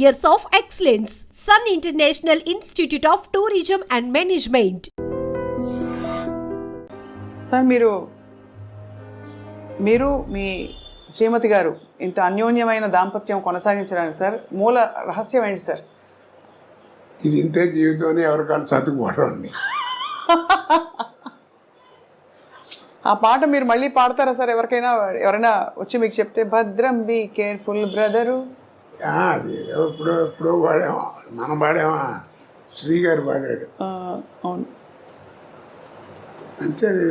years of excellence. Sun International Institute of Tourism and Management. Sir మీరు మీరు మీ శ్రీమతి గారు ఇంత అన్యోన్యమైన దాంపత్యం కొనసాగించడానికి సార్ మూల రహస్యం ఏంటి సార్ ఇది ఇంతే జీవితం అని ఎవరికాళ్ళు సర్దుకుపోవడం అండి ఆ పాట మీరు మళ్ళీ పాడతారా సార్ ఎవరికైనా ఎవరైనా వచ్చి మీకు చెప్తే భద్రం బి కేర్ఫుల్ బ్రదరు అది ఎప్పుడో ఎప్పుడో పాడామా మనం పాడామా శ్రీ గారు పాడాడు అవును. అంటే అది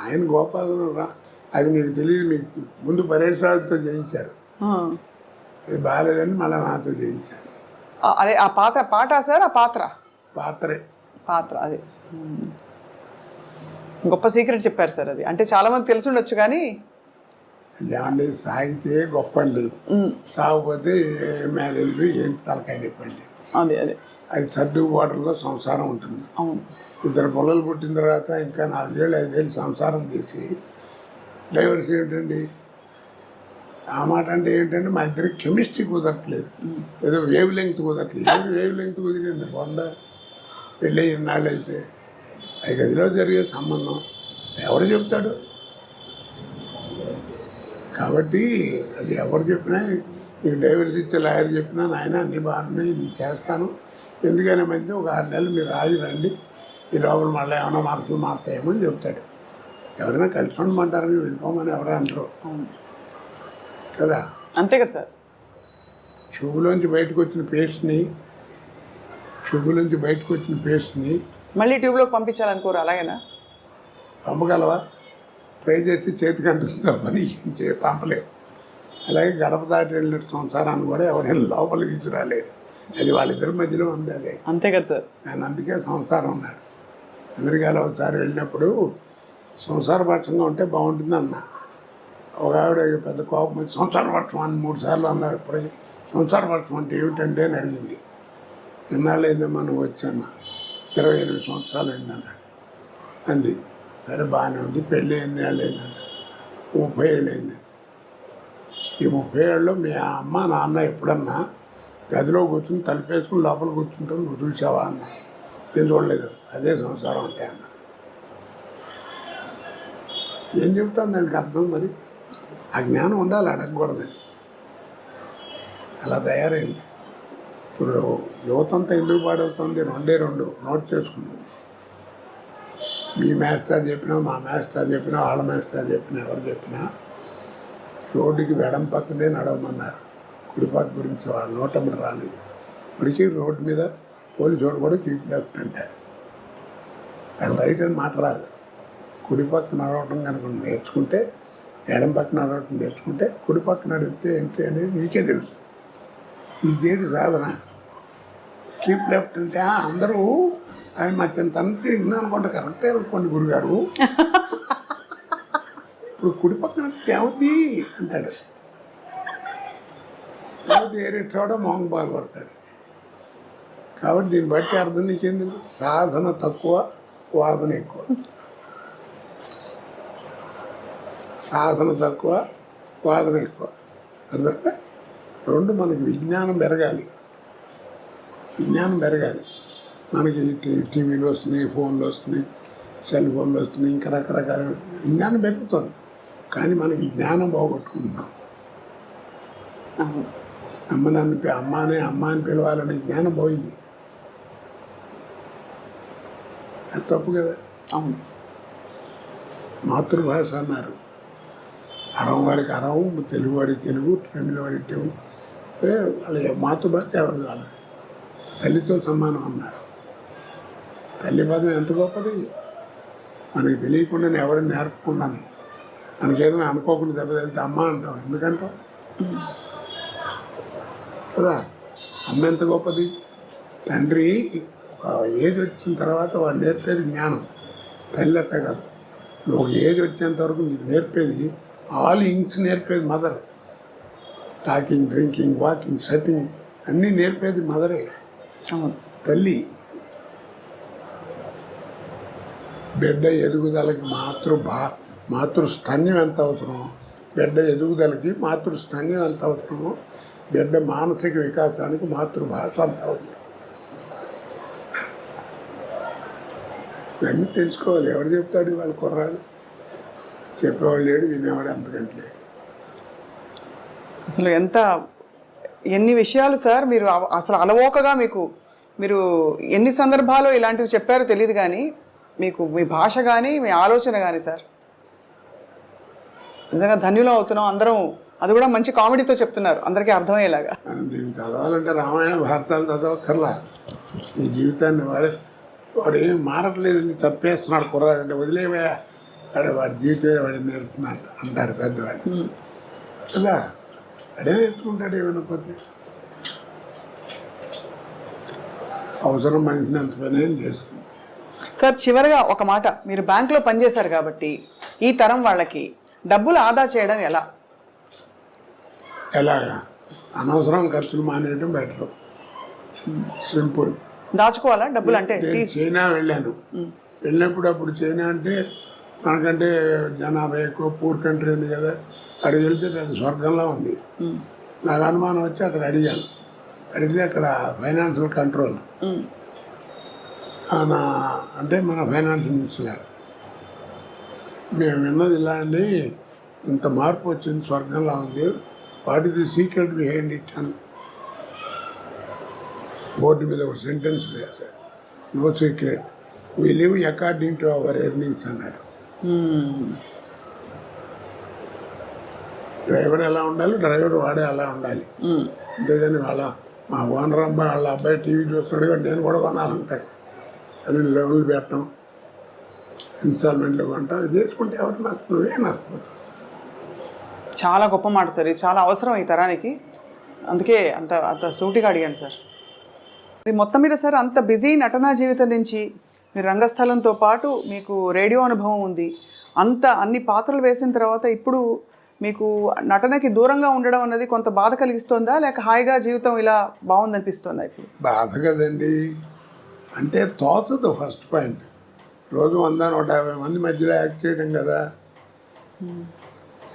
ఆయన గోపాలను రా అది మీకు తెలియదు మీకు ముందు పరేష్ రాజుతో చేయించారు బాగాలేదని మళ్ళీ నాతో చేయించారు అదే ఆ పాత్ర పాట సార్ ఆ పాత్ర? పాత్రే. పాత్ర అది. గొప్ప సీక్రెట్ చెప్పారు సార్ అది. అంటే చాలా మంది తెలిసి ఉండొచ్చు కానీ ఏమండి సాగితే గొప్ప అండి. సాగపోతే ఏ మ్యారేజ్ ఏంటి తలకాయ చెప్పండి అదే అదే. అది సర్దుబాటులో సంసారం ఉంటుంది. ఇద్దరు పిల్లలు పుట్టిన తర్వాత ఇంకా నాలుగేళ్ళు ఐదేళ్ళు సంసారం చేసి డైవర్స్ ఏమిటండి? ఆ మాట అంటే ఏంటంటే మా ఇద్దరికి కెమిస్ట్రీ కుదరట్లేదు. ఏదో వేవ్ లెంగ్త్ కుదరట్లేదు. వేవ్ లెంగ్త్ కుదిరింది. వంద పెళ్ళి ఇన్నాళ్ళు అయితే అది గదిలో జరిగే సంబంధం. ఎవరు చెప్తాడు? కాబట్టి అది ఎవరు చెప్పినా నీకు డైవర్స్ ఇచ్చే లాయర్ చెప్పినా నాయన అన్ని బాగున్నాయి నేను చేస్తాను. ఎందుకైనా మంది ఒక ఆరు నెలలు మీరు రాజు రండి. ఈ లోపల మళ్ళీ ఏమైనా మార్పులు మారుతాయేమో అని చెప్తాడు. ఎవరైనా కలిసి ఉండమంటారని వెళ్ళిపోమని ఎవరు అంటారు. కదా? అంతే కదా సార్. ట్యూబ్లోంచి బయటకు వచ్చిన పేస్ట్ని ట్యూబ్లోంచి బయటకు వచ్చిన పేస్ట్ని మళ్ళీ ట్యూబ్లోకి పంపించాలనుకోరు అలాగేనా? పంపగలవా? ఫ్రై చేసి చేతికి అంటుస్తుందా పని చే పంపలేవు. అలాగే గడప దాటి వెళ్ళిన సంసారాన్ని కూడా ఎవరైనా లోపలికి తీసుకురాలేడు అది వాళ్ళిద్దరి మధ్యలో ఉంది అదే. అంతే కదా సార్. నేను అందుకే సంసారం ఉన్నాడు అమెరికాలో ఒకసారి వెళ్ళినప్పుడు సంసారపక్షంగా ఉంటే బాగుంటుంది అన్న ఒక ఆవిడ పెద్ద కోపం వచ్చి సంసారపక్షం అని మూడు సార్లు అన్నారు. ఇప్పటికి సంసారపక్షం అంటే ఏమిటంటే అని అడిగింది. ఎన్నాళ్ళు అయిందమ్మా నువ్వు వచ్చాను ఇరవై ఎనిమిది సంవత్సరాలు అయిందన్నాడు. అంది. సరే బాగానే ఉంది. పెళ్ళి ఎన్ని ఏళ్ళు అయిందండి ముప్పై ఏళ్ళు అయింది ఈ ముప్పై ఏళ్ళలో మీ అమ్మ నాన్న ఎప్పుడన్నా గదిలో కూర్చుని తలుపేసుకుని లోపల కూర్చుంటాం నువ్వు చూసావా? అన్న. నేను చూడలేదు. అదే సంసారం అంటే అన్న. ఏం చెప్తాను దానికి అర్థం మరి? ఆ జ్ఞానం ఉండాలి అడగకూడదని. అలా తయారైంది. ఇప్పుడు యువతంతా ఎందుకు పాడవుతుంది? రెండే రెండు. నోట్ చేసుకుంది. మీ మాస్టర్ చెప్పినా మా మాస్టర్ చెప్పినా వాళ్ళ మాస్టర్ చెప్పినా ఎవరు చెప్పినా రోడ్డుకి వెడం పక్కనే నడవమన్నారు. కుడిపాక గురించి వాళ్ళు నోటమ్మడి రాలేదు. ఇప్పటికీ రోడ్డు మీద పోలీసు కూడా కీప్ లెఫ్ట్ అంటాడు అది రైట్ అని మాట రాదు. కుడి పక్క నడవటం కనుక నేర్చుకుంటే ఎడం పక్క నడవటం నేర్చుకుంటే కుడి పక్క నడిస్తే ఏంటి అనేది నీకే తెలుసు. ఇది చేతి సాధన. కీప్ లెఫ్ట్ అంటే అందరూ ఆయన మా చిన్న తండ్రి విన్నా కరెక్టే అనుకోండి గురుగారు. ఇప్పుడు కుడి పక్కన నడిస్తే ఏమవుద్ది అంటాడు. ఏమిటి ఏరే మొహం బాగుపడతాడు కాబట్టి దీన్ని బట్టి అర్థం నీకేంది సాధన తక్కువ వాదన ఎక్కువ. సాధన తక్కువ వాదన ఎక్కువ. అర్థం రెండు మనకి విజ్ఞానం పెరగాలి. విజ్ఞానం పెరగాలి. మనకి టీవీలు వస్తున్నాయి ఫోన్లు వస్తున్నాయి సెల్ ఫోన్లు వస్తున్నాయి ఇంకా రకరకాల విజ్ఞానం పెరుగుతుంది. కానీ మనకి జ్ఞానం పోగొట్టుకుంటున్నాం. అమ్మ నన్ను అమ్మ అని అమ్మ అని పిలవాలనే జ్ఞానం పోయింది. అది తప్పు కదా. అవును. మాతృభాష అన్నారు. అరం వాడికి అరం తెలుగు వాడికి తెలుగు తమిళ వాడికి తెలుగు వాళ్ళ మాతృభాష ఎవరు వాళ్ళది తల్లితో సమానం అన్నారు. తల్లి పదం ఎంత గొప్పది? మనకి తెలియకుండానే ఎవరు నేర్పకుండానే మనకేదైనా అనుకోకుండా దెబ్బతలితే అమ్మ అంటాం. ఎందుకంటాం? కదా? అమ్మ ఎంత గొప్పది? తండ్రి ఒక ఏజ్ వచ్చిన తర్వాత వాడు నేర్పేది జ్ఞానం. తల్లి అట్ట కాదు. నువ్వు ఒక ఏజ్ వచ్చేంత వరకు నీకు నేర్పేది all things నేర్పేది mother. Talking drinking walking setting అన్నీ నేర్పేది మదరే. తల్లి బిడ్డ ఎదుగుదలకి మాతృ భా మాతృస్థన్యం ఎంత అవసరమో బిడ్డ ఎదుగుదలకి మాతృస్థన్యం ఎంత అవసరమో బిడ్డ మానసిక వికాసానికి మాతృభాష అంత అవసరం. ఇవన్నీ తెలుసుకోవాలి. ఎవడు చెప్తాడు వాళ్ళ కుర్రాడు? చెప్పేవాడు లేడు వినేవాడు అంతకంటే లేడు అసలు ఎంత ఎన్ని విషయాలు సార్ మీరు అవ- అసలు అలవోకగా మీకు మీరు ఎన్ని సందర్భాలు ఇలాంటివి చెప్పారో తెలియదు కానీ మీకు మీ భాష కానీ మీ ఆలోచన కానీ సార్. నిజంగా ధన్యులం అవుతున్నాం అందరం. అది కూడా మంచి కామెడీతో చెప్తున్నారు. అందరికీ అర్థమయ్యేలాగా. చదవాలంటే రామాయణ భారతాలు చదవక్కర్లా. నీ జీవితాన్ని వాడే వాడు ఏం మారట్లేదు నీ చంపేస్తున్నాడు కుర్రాడు అంటే వదిలేవా వాడు వాడి జీవితమే వాడి నేర్పుతున్నాడు అంటారు పెద్దవాళ్ళు. కదా? అడే నేర్చుకుంటాడు ఏమైనా పోతే అవసరం మనిషిని అంత పని ఏం చేస్తుంది? సార్ చివరిగా ఒక మాట. మీరు బ్యాంకులో పనిచేశారు కాబట్టి ఈ తరం వాళ్ళకి డబ్బులు ఆదా చేయడం ఎలా? ఎలాగా? అనవసరం ఖర్చులు మానేయడం బెటర్. సింపుల్. దాచుకోవాలా డబ్బులు అంటే? చైనా వెళ్ళాను. వెళ్ళినప్పుడు అప్పుడు చైనా అంటే మనకంటే జనాభా ఎక్కువ పూర్ కంట్రీ ఉంది కదా. అక్కడికి వెళ్తే పెద్ద స్వర్గంలో ఉంది. నాకు అనుమానం వచ్చి అక్కడ అడిగాను. అడిగితే అక్కడ ఫైనాన్షియల్ కంట్రోల్. నా అంటే మన ఫైనాన్స్ మినిస్టర్ మేము విన్నది ఇలా అండి ఇంత మార్పు వచ్చింది స్వర్గంలో ఉంది. What is the secret behind it అని బోర్డు మీద ఒక సెంటెన్స్ రాశారు. No secret. We live according to our earnings అన్నారు. డ్రైవర్ ఎలా ఉండాలి? డ్రైవర్ వాడే అలా ఉండాలి. అంతేగాని వాళ్ళ మా ఓనర్ అబ్బాయి వాళ్ళ అబ్బాయి టీవీ చూస్తున్నాడు కాబట్టి నేను కూడా కొనాలంటారు. అని లోన్లు పెట్టడం ఇన్స్టాల్మెంట్లు కొంటాం ఇది చేసుకుంటే ఎవరు నష్టం నువ్వే నష్టపోతావు చాలా గొప్ప మాట సార్ ఇది చాలా అవసరం ఈ తరానికి. అందుకే అంత అంత సూటిగా అడిగాను సార్. మొత్తం మీద సార్ అంత బిజీ నటనా జీవితం నుంచి మీరు రంగస్థలంతో పాటు మీకు రేడియో అనుభవం ఉంది. అంత అన్ని పాత్రలు వేసిన తర్వాత ఇప్పుడు మీకు నటనకి దూరంగా ఉండడం అన్నది కొంత బాధ కలిగిస్తోందా? లేక హాయిగా జీవితం ఇలా బాగుందనిపిస్తోందా ఇప్పుడు? బాధ కదండి. అంటే తోచదు ఫస్ట్ పాయింట్. రోజు వంద నూట యాభై మంది మధ్యలో యాక్ట్ చేయడం కదా.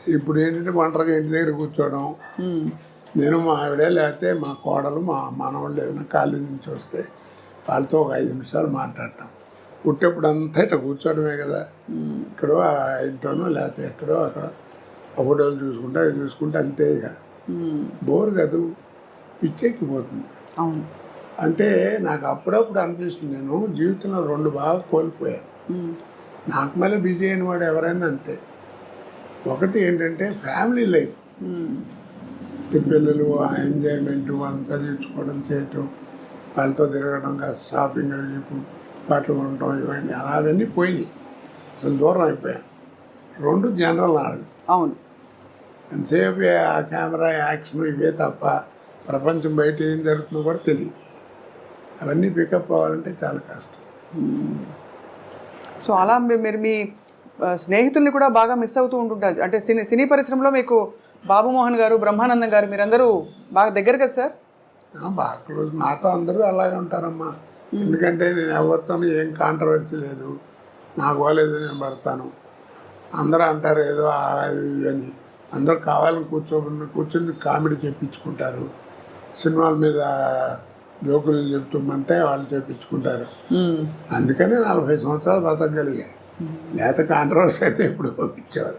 ఇప్పుడు ఏంటంటే ఒంటరిగా ఇంటి దగ్గర కూర్చోవడం. ఉమ్, నేను మా ఆవిడే లేకపోతే మా కోడలు మా మనవాళ్ళు ఏదైనా కాలేజీ నుంచి వస్తే వాళ్ళతో ఒక ఐదు నిమిషాలు మాట్లాడటం పుట్టేప్పుడు అంతా ఇట్లా కూర్చోవడమే కదా. ఇక్కడో ఆ ఇంట్లోనో లేకపోతే ఎక్కడో అక్కడ ఆ ఫోటోలు చూసుకుంటా అవి చూసుకుంటే అంతే ఇక. బోర్ కాదు పిచ్చెక్కిపోతుంది. అవును. అంటే నాకు అప్పుడప్పుడు అనిపిస్తుంది. నేను జీవితంలో రెండు బాగా కోల్పోయాను. నాకు మళ్ళీ బిజీ అయిన వాడు ఎవరైనా అంతే. ఒకటి ఏంటంటే ఫ్యామిలీ లైఫ్. పిల్లలు ఆ ఎంజాయ్మెంట్ వాళ్ళని చదివించుకోవడం చేయటం వాళ్ళతో తిరగడం కాస్త షాపింగ్ బట్టలు కొనడం ఇవన్నీ అవన్నీ పోయినాయి. అసలు దూరం అయిపోయాను. రెండు జనరల్ నాలెడ్జ్. అవును. ఎంతసేపు ఆ కెమెరా యాక్షన్ ఇవే తప్ప ప్రపంచం బయట ఏం జరుగుతుందో కూడా తెలియదు అవన్నీ పికప్ అవ్వాలంటే చాలా కష్టం. సో అలా మీరు మీ స్నేహితుల్ని కూడా బాగా మిస్ అవుతూ ఉంటుంటారు. అంటే సినీ సినీ పరిశ్రమలో మీకు బాబు మోహన్ గారు బ్రహ్మానందం గారు మీరందరూ బాగా దగ్గర కదా సార్? బాగా క్లోజ్ నాతో అందరూ అలాగే ఉంటారమ్మా. ఎందుకంటే నేను ఎవరితో ఏం కాంట్రవర్సీ లేదు. నాకు పోలేదు నేను పడతాను. అందరూ అంటారు ఏదో అని. అందరూ కావాలని కూర్చోబడి కూర్చొని కామెడీ చెప్పించుకుంటారు. సినిమాల మీద జోకులు చెప్తామంటే వాళ్ళు చెప్పించుకుంటారు. అందుకనే నలభై సంవత్సరాలు బతకగలిగాయి లేకపోతే కాంట్రవర్సీ అయితే ఇప్పుడు పంపించేవారు.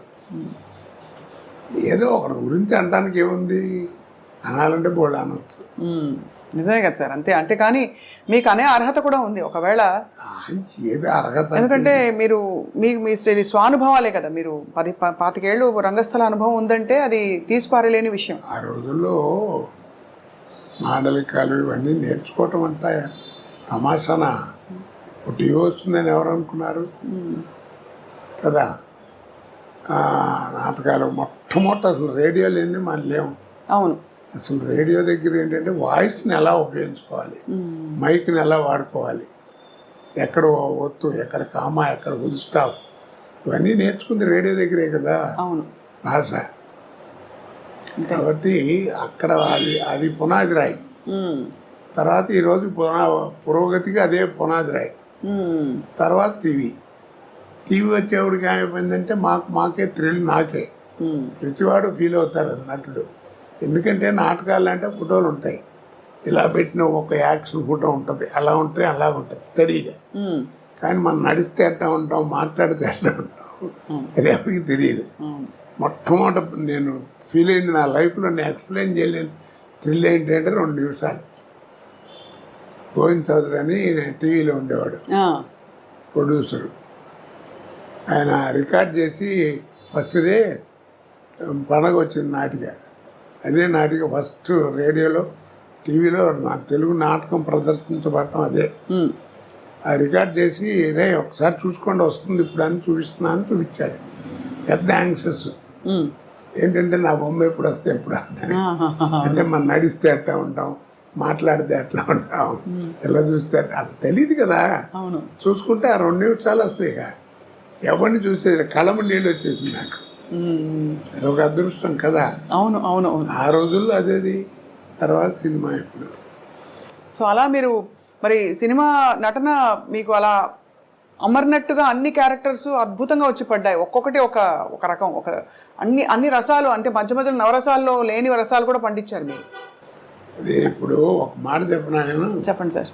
ఏదో ఒకరి గురించి అనడానికి ఏముంది? అనాలంటే బోళ్ళు అనొచ్చు. నిజమే కదా సార్ అంతే. అంటే కానీ మీకు అనే అర్హత కూడా ఉంది. ఒకవేళ ఏదో అర్హత ఎందుకంటే మీరు మీ మీ స్వ- స్వానుభవాలే కదా. మీరు పది పాతికేళ్ళు రరంగస్థల అనుభవం ఉందంటే అది తీసిపారలేని విషయం. ఆ రోజుల్లో మాండలికాలు ఇవన్నీ నేర్చుకోవటం అంటే తమాషానా. టీవీ వస్తుందని ఎవరు అనుకున్నారు కదా నాటకాలు మొట్టమొదటి అసలు రేడియో లేని మనం లేవు. అవును. అసలు రేడియో దగ్గర ఏంటంటే వాయిస్ని ఎలా ఉపయోగించుకోవాలి. మైక్ని ఎలా వాడుకోవాలి? ఎక్కడ ఒత్తు ఎక్కడ కామా ఎక్కడ ఫుల్ స్టాప్ ఇవన్నీ నేర్చుకుంది రేడియో దగ్గరే కదా. అవును. భాష కాబట్టి అక్కడ అది అది పునాది రాయి. తర్వాత ఈరోజు పునా పురోగతికి అదే పునాది రాయి. తర్వాత టీవీ. టీవీ వచ్చేవాడికి ఏమైపోయిందంటే మాకు మాకే థ్రిల్ నాకే. ప్రతివాడు ఫీల్ అవుతారు అది నటుడు. ఎందుకంటే నాటకాలు అంటే ఫోటోలు ఉంటాయి. ఇలా పెట్టిన ఒక యాక్షన్ ఫోటో ఉంటుంది. అలా ఉంటే అలా ఉంటుంది స్టడీగా. కానీ మనం నడిస్తే ఎట్లా ఉంటాం మాట్లాడితే ఎట్లా ఉంటాం? అది ఎవరికి తెలియదు. మొట్టమొదట నేను ఫీల్ అయింది నా లైఫ్లో నేను ఎక్స్ప్లెయిన్ చేయలేను. థ్రిల్ ఏంటంటే రెండు నిమిషాలు. గోవింద్ చౌదరి అని టీవీలో ఉండేవాడు. ప్రొడ్యూసరు ఆయన రికార్డ్ చేసి ఫస్ట్ డే పండగ వచ్చింది నాటిక. అదే నాటిక ఫస్ట్ రేడియోలో టీవీలో నా తెలుగు నాటకం ప్రదర్శించబడటం అదే. ఆ రికార్డ్ చేసి రే ఒకసారి చూసుకోండి వస్తుంది ఇప్పుడు అని చూపిస్తున్నాను చూపించాడు. పెద్ద యాంగ్షస్ ఏంటంటే నా బొమ్మ ఎప్పుడు వస్తే ఎప్పుడు వస్తుంది. అంటే మనం నడిస్తే ఎట్లా ఉంటాం మాట్లాడితే ఎట్లా ఉంటాం ఎలా చూస్తే అట్లా. అసలు తెలియదు కదా. అవును. చూసుకుంటే ఆ రెండు నిమిషాలు అసలు ఇక ఎవరిని చూసేది? కళము నీళ్ళు వచ్చేసింది నాకు. అదొక అదృష్టం కదా. అవును అవును అవును. ఆ రోజుల్లో అదేది. తర్వాత సినిమా ఇప్పుడు సో అలా మీరు మరి సినిమా నటన మీకు అలా అమర్నట్టుగా అన్ని క్యారెక్టర్స్ అద్భుతంగా వచ్చి పడ్డాయి. ఒక్కొక్కటి ఒక ఒక రకం ఒక అన్ని అన్ని రసాలు అంటే మధ్య మధ్యలో నవరసాల్లో లేని రసాలు కూడా పండించారు మీరు. అది ఇప్పుడు ఒక మాట చెప్పిన నేను? చెప్పండి సార్.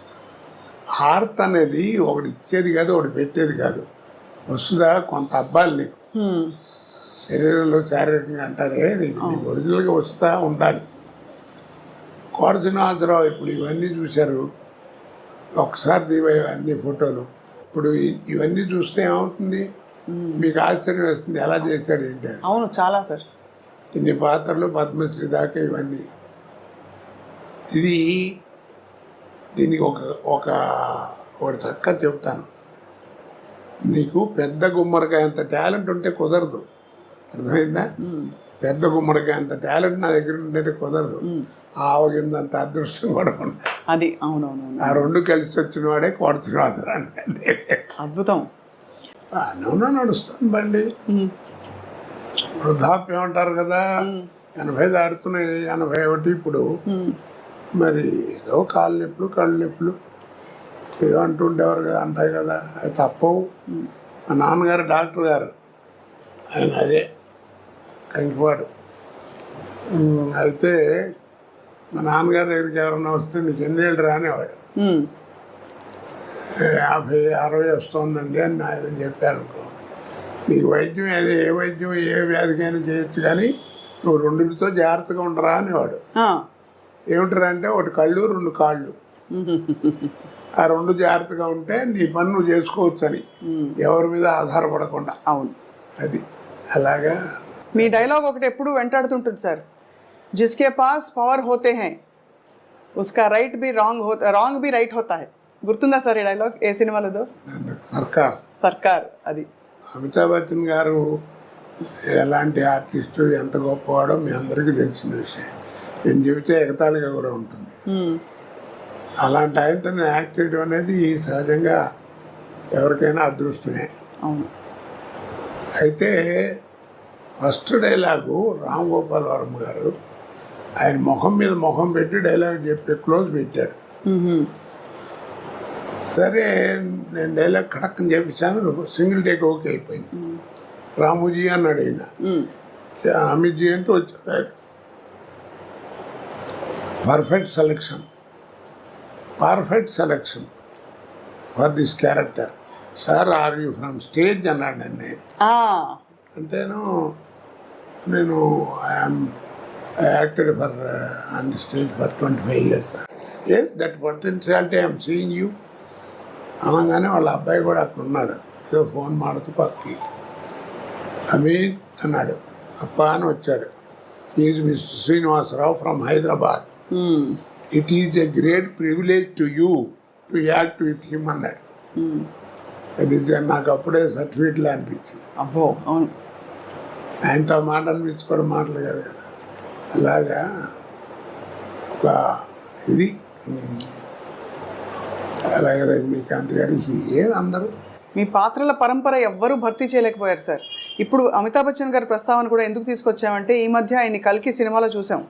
ఆర్ట్ అనేది ఒకటి ఇచ్చేది కాదు ఒకటి పెట్టేది కాదు. వస్తుందా కొంత అబ్బాయిలు నీకు. శరీరంలో శారీరకంగా అంటారే నీకు నీకు ఒరిజినల్గా వస్తా ఉండాలి. శ్రీనివాసరావు ఇప్పుడు ఇవన్నీ చూశారు. ఒకసారి దివాయి అన్ని ఫోటోలు. ఇప్పుడు ఇవన్నీ చూస్తే ఏమవుతుంది? మీకు ఆశ్చర్యం వేస్తుంది ఎలా చేశాడు ఏంటి. అవును చాలా సార్. ఇన్ని పాత్రలు పద్మశ్రీ దాకా ఇవన్నీ. ఇది దీనికి ఒక ఒక ఒకటి చక్కగా చెప్తాను. నీకు పెద్ద గుమ్మడికాయ అంత టాలెంట్ ఉంటే కుదరదు. అర్థమైందా? పెద్ద గుమ్మడికాయ అంత టాలెంట్ నా దగ్గర ఉంటే కుదరదు. ఆవగిందంత అదృష్టం కూడా ఉంది అది అవునవును ఆ రెండు కలిసి వచ్చిన వాడే అంటే. అద్భుతం. నూనె నడుస్తుంది బండి. వృద్ధాప్యం అంటారు కదా? ఎనభై దాడుతున్నాయి ఎనభై ఒకటి ఇప్పుడు. మరి ఏదో కాళ్ళు నొప్పులు కళ్ళు నొప్పులు. ఏదో అంటుండేవారు కదా అంటాయి కదా. అది తప్పవు. మా నాన్నగారు డాక్టర్ గారు. ఆయన అదే. కంకిపాడు అయితే మా నాన్నగారి దగ్గరికి ఎవరన్నా వస్తే నీకు ఎన్నేళ్ళు రానేవాడు. హ్మ్. యాభై అరవై వస్తుందండి అని ఆయన చెప్పారు అనుకో. నీకు వైద్యం ఏది ఏ వైద్యం ఏ వ్యాధికైనా చేయొచ్చు కానీ నువ్వు రెండుతో జాగ్రత్తగా ఉండరా అనేవాడు. ఏమిటారా అంటే ఒకటి కళ్ళు రెండు కాళ్ళు. ఆ రెండు జాగ్రత్తగా ఉంటే నీ పని నువ్వు చేసుకోవచ్చు అని. ఎవరి మీద ఆధారపడకుండా. అవును. అది. అలాగా మీ డైలాగ్ ఒకటి ఎప్పుడు వెంటాడుతుంటుంది సార్. జిస్కే పాస్ పవర్ హోతే హై. ఉస్కా రైట్ బి రాంగ్ హో రాంగ్ బి రైట్ హోతా హై. గుర్తుందా సార్ ఈ డైలాగ్? ఏ సినిమాలోదో నన్ను సర్కార్. సర్కార్ అది. అమితాబ్ బచ్చన్ గారు ఎలాంటి ఆర్టిస్టు ఎంత గొప్పవాడో మీ అందరికీ తెలిసిన విషయం. నేను చెబితే ఎగతాళిగా కూడా ఉంటుంది. అలాంటి ఆయనతో యాక్ట్ చేయడం అనేది సహజంగా ఎవరికైనా అదృష్టమే. అవును. అయితే ఫస్ట్ డైలాగు రామ్ గోపాల్ వర్మ గారు ఆయన ముఖం మీద ముఖం పెట్టి డైలాగ్ చెప్పి క్లోజ్ పెట్టారు. సరే నేను డైలాగ్ కడక్కని చెప్పించాను సింగిల్ టేక్ ఓకే అయిపోయింది. రాముజీ అన్నాడు ఆయన. అమిత్జీ అంటూ వచ్చాడు ఆయన. Perfect selection. Perfect selection for this character. Sir are you from stage అన్నాడు నన్ను ఆ, అంటేను నేను I'm acted for on the stage for twenty five years yes that potentiality I'm seeing you అనగానే వాళ్ళ అబ్బాయి కూడా అక్కడ ఉన్నాడు. ఏదో ఫోన్ మాడుతూ పక్కకి. అమీన్ అన్నాడు. అప్ప అని వచ్చాడు. Is mister Srinivasarao from Hyderabad. It is a great privilege to you to act with him అన్నాడు. మ్మ్. అది నాకు అప్పుడే సర్టిఫికెట్లో అనిపించింది. అబ్బో అవును. ఆయనతో మాట అనిపించుకోవడం మాటలు కాదు కదా. అలాగా? ఒక ఇది. అలాగే రజనీకాంత్ గారు ఏం అందరూ? మీ పాత్రల పరంపర ఎవ్వరూ భర్తీ చేయలేకపోయారు సార్. ఇప్పుడు అమితాబ్ బచ్చన్ గారి ప్రస్తావన కూడా ఎందుకు తీసుకొచ్చామంటే ఈ మధ్య ఆయన్ని కలికి సినిమాలో చూసాం.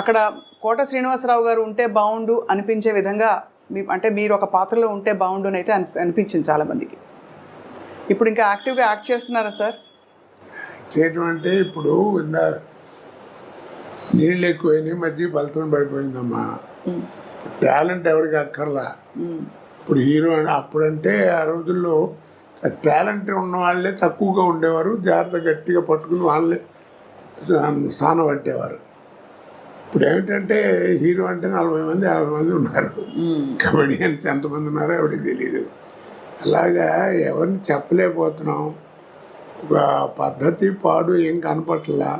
అక్కడ కోట శ్రీనివాసరావు గారు ఉంటే బాగుండు అనిపించే విధంగా మీ అంటే మీరు ఒక పాత్రలో ఉంటే బాగుండు అని అయితే అనిపించింది చాలామందికి. ఇప్పుడు ఇంకా యాక్టివ్గా యాక్ట్ చేస్తున్నారా సార్? చేయటం అంటే ఇప్పుడు ఇందా నీళ్ళు ఎక్కువైనాయి మధ్య ఫలితం పడిపోయిందమ్మా. టాలెంట్ ఎవరికి అక్కర్లా? ఇప్పుడు హీరో అప్పుడంటే ఆ రోజుల్లో టాలెంట్ ఉన్న వాళ్ళే తక్కువగా ఉండేవారు జాగ్రత్త గట్టిగా పట్టుకుని వాళ్ళే స్థానం పట్టేవారు. ఇప్పుడు ఏమిటంటే హీరో అంటే నలభై మంది యాభై మంది ఉన్నారు. కమెడియన్స్ ఎంతమంది ఉన్నారో ఎవరికి తెలియదు అలాగా ఎవరిని చెప్పలేకపోతున్నాం. పద్ధతి పాడు ఏం కనపట్లా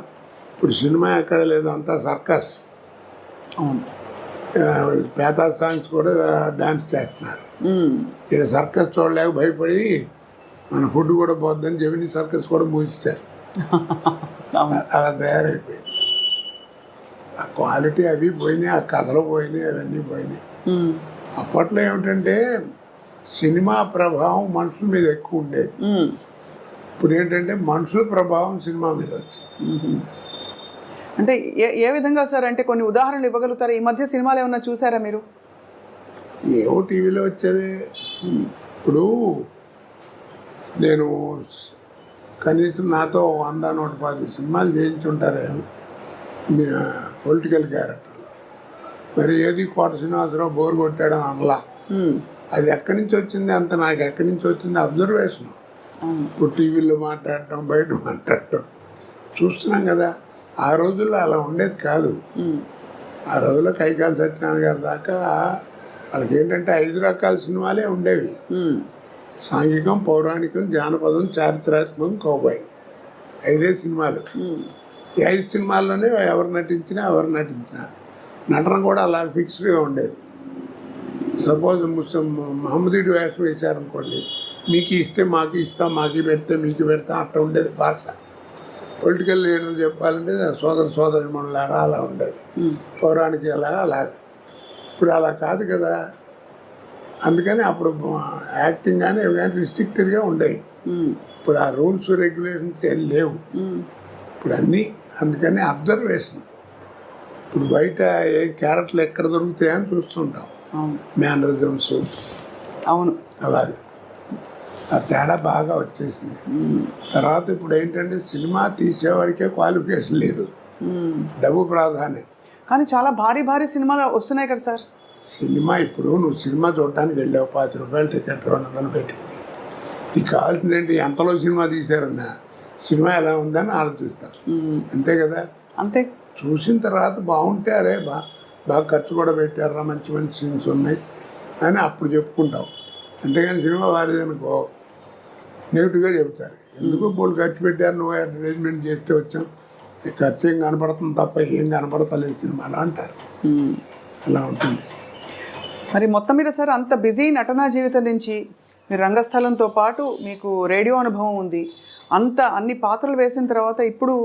ఇప్పుడు సినిమా ఎక్కడ లేదు అంతా సర్కస్. పేద సాంగ్స్ కూడా డాన్స్ చేస్తున్నారు. ఇక్కడ సర్కస్ చూడలేక భయపడి మన ఫుడ్ కూడా పోద్దని జమిని సర్కస్ కూడా మూసిస్తారు అవును. అలా తయారైపోయింది. ఆ క్వాలిటీ అవి పోయినాయి ఆ కథలు పోయినాయి అవన్నీ పోయినాయి. అప్పట్లో ఏమిటంటే సినిమా ప్రభావం మనుషుల మీద ఎక్కువ ఉండేది. ఇప్పుడు ఏంటంటే మనుషుల ప్రభావం సినిమా మీద వచ్చింది. అంటే ఏ ఏ విధంగా సార్? అంటే కొన్ని ఉదాహరణలు ఇవ్వగలుగుతారా? ఈ మధ్య సినిమాలు ఏమన్నా చూసారా మీరు? ఏవో టీవీలో వచ్చేవి. ఇప్పుడు నేను కనీసం నాతో వంద నూట పది సినిమాలు చేయించుంటారే పొలిటికల్ క్యారెక్టర్లో మరి ఏది కోట శ్రీనివాసరావు బోర్ కొట్టాడని అనలా. అది ఎక్కడి నుంచి వచ్చింది? అంత నాకు ఎక్కడి నుంచి వచ్చింది? అబ్జర్వేషన్. ఇప్పుడు టీవీలో మాట్లాడటం బయట మాట్లాడటం. చూస్తున్నాం కదా ఆ రోజుల్లో అలా ఉండేది కాదు. ఆ రోజుల్లో కైకాల సత్యనారాయణ గారి దాకా వాళ్ళకి ఏంటంటే ఐదు రకాల సినిమాలే ఉండేవి. సాంఘికం పౌరాణికం జానపదం చారిత్రాత్మకం కౌబాయ్. ఐదే సినిమాలు. ఈ ఐదు సినిమాల్లోనే ఎవరు నటించినా ఎవరు నటించినా నటన కూడా అలా ఫిక్స్డ్గా ఉండేది. సపోజ్ ముస్లిం మహమ్మదీడు వేషం వేశారనుకోండి మీకు ఇస్తే మాకు ఇస్తాం మాకు పెడితే మీకు పెడతాం అట్లా ఉండేది భాష. పొలిటికల్ లీడర్ చెప్పాలంటే సోదర సోదరి మనలారా అలా ఉండేది. పౌరాణిక ఎలా అలా. ఇప్పుడు అలా కాదు కదా. అందుకని అప్పుడు యాక్టింగ్ కానీ ఇవి కానీ రిస్ట్రిక్టెడ్గా ఉండేవి. ఇప్పుడు ఆ రూల్స్ రెగ్యులేషన్స్ ఏం లేవు. ఇప్పుడు అన్నీ అందుకని అబ్జర్వేషన్. ఇప్పుడు బయట ఏ క్యారెక్టర్లు ఎక్కడ దొరుకుతాయని చూస్తుంటాం. అవును. మేనరిజమ్స్ అవును. అలాగే. ఆ తేడా బాగా వచ్చేసింది. తర్వాత ఇప్పుడు ఏంటంటే సినిమా తీసేవాడికే క్వాలిఫికేషన్ లేదు. డబ్బు ప్రాధాన్యం. కానీ చాలా భారీ భారీ సినిమాలు వస్తున్నాయి కదా సార్. సినిమా ఇప్పుడు నువ్వు సినిమా చూడటానికి వెళ్ళావు పాతి రూపాయలు టికెట్ రెండు వందలు పెట్టుకుని. నీకు కావాల్సింది ఏంటి? ఎంతలో సినిమా తీశారన్నా? సినిమా ఎలా ఉందని ఆలోచిస్తావు ఉమ్. అంతే కదా? అంతే. చూసిన తర్వాత బాగుంటే అరే బా బాగా ఖర్చు కూడా పెట్టారా మంచి మంచి సీన్స్ ఉన్నాయి అని అప్పుడు చెప్పుకుంటావు అంతేగాని సినిమా బాగాలేదనుకో నెగిటివ్గా చెబుతారు. ఎందుకు బోల్ ఖర్చు పెట్టారు నువ్వు అడ్వర్టైజ్మెంట్ చేస్తే వచ్చాం ఖర్చు ఏం కనపడుతుంది తప్ప ఏం కనపడతలేదు సినిమాలో అంటారు. అలా ఉంటుంది. మరి మొత్తం మీద సార్ అంత బిజీ నటనా జీవితం నుంచి మీరు రంగస్థలంతో పాటు మీకు రేడియో అనుభవం ఉంది. అంత అన్ని పాత్రలు వేసిన తర్వాత ఇప్పుడు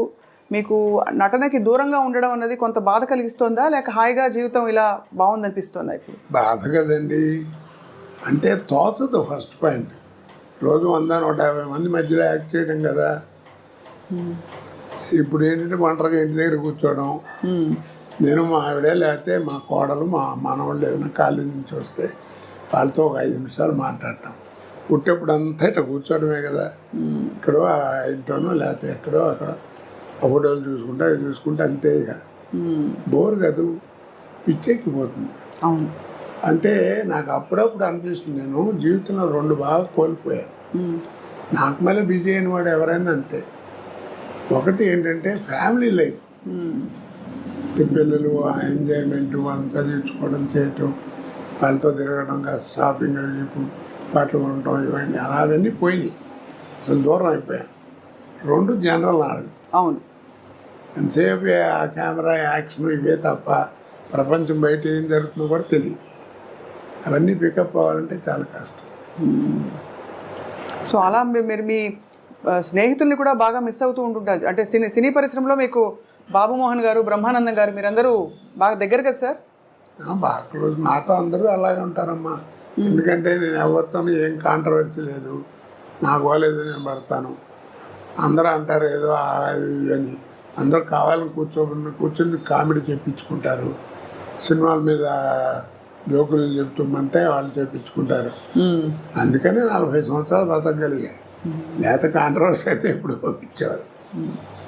మీకు నటనకి దూరంగా ఉండడం అన్నది కొంత బాధ కలిగిస్తోందా? లేక హాయిగా జీవితం ఇలా బాగుందనిపిస్తోందా ఇప్పుడు? బాధ కదండి. అంటే తోచదు ఫస్ట్ పాయింట్. రోజు వంద నూట యాభై మంది మధ్యలో యాక్ట్ చేయడం కదా. ఇప్పుడు ఏంటంటే ఒంటరిగా ఇంటి దగ్గర కూర్చోవడం. నేను మా ఆవిడే లేకపోతే మా కోడలు మా మనవాళ్ళు ఏదైనా కాలేజీ నుంచి వస్తే వాళ్ళతో ఒక ఐదు నిమిషాలు మాట్లాడటం. పుట్టేప్పుడు అంతా ఇట్లా కూర్చోవడమే కదా. ఇక్కడో ఇంట్లోనో లేకపోతే ఎక్కడో అక్కడ ఆ ఫోటోలు చూసుకుంటా ఇవి చూసుకుంటే అంతే ఇక. బోర్ కదూ పిచ్చెక్కిపోతుంది. అవును. అంటే నాకు అప్పుడప్పుడు అనిపిస్తుంది. నేను జీవితంలో రెండు బాగా కోల్పోయాను. నాకు మళ్ళీ బిజీ అయిన వాడు ఎవరైనా అంతే. ఒకటి ఏంటంటే ఫ్యామిలీ లైఫ్. పిల్లలు ఆ ఎంజాయ్మెంట్ వాళ్ళని చదివించుకోవడం చేయటం వాళ్ళతో తిరగడం షాపింగ్ బట్టలు కొనటం ఇవన్నీ అలాగన్నీ పోయినాయి. అసలు దూరం అయిపోయాను. రెండు జనరల్ నాలెడ్జ్. అవును. ఎంతసేపు ఆ కెమెరా యాక్షన్ ఇవే తప్ప ప్రపంచం బయట ఏం జరుగుతుందో కూడా తెలియదు అవన్నీ పికప్ అవ్వాలంటే చాలా కష్టం. సో అలా మీరు మీ స్నేహితుల్ని కూడా బాగా మిస్ అవుతూ ఉంటుంటారు. అంటే సినీ సినీ పరిశ్రమలో మీకు బాబు మోహన్ గారు బ్రహ్మానందం గారు మీరందరూ బాగా దగ్గర కదా సార్? బాగా క్లోజ్ నాతో అందరూ అలాగే ఉంటారమ్మా. ఎందుకంటే నేను ఎవరితో ఏం కాంట్రవర్సీ లేదు. నాకు బాగాలేదు నేను పడతాను. అందరూ అంటారు ఏదో అని. అందరూ కావాలని కూర్చోబడి కూర్చొని కామెడీ చెప్పించుకుంటారు. సినిమాల మీద జోకులు చెప్తామంటే వాళ్ళు చెప్పించుకుంటారు. అందుకనే నలభై సంవత్సరాలు బతకగలిగా లేకపోతే కాంట్రవర్సీ అయితే ఇప్పుడు పంపించేవారు.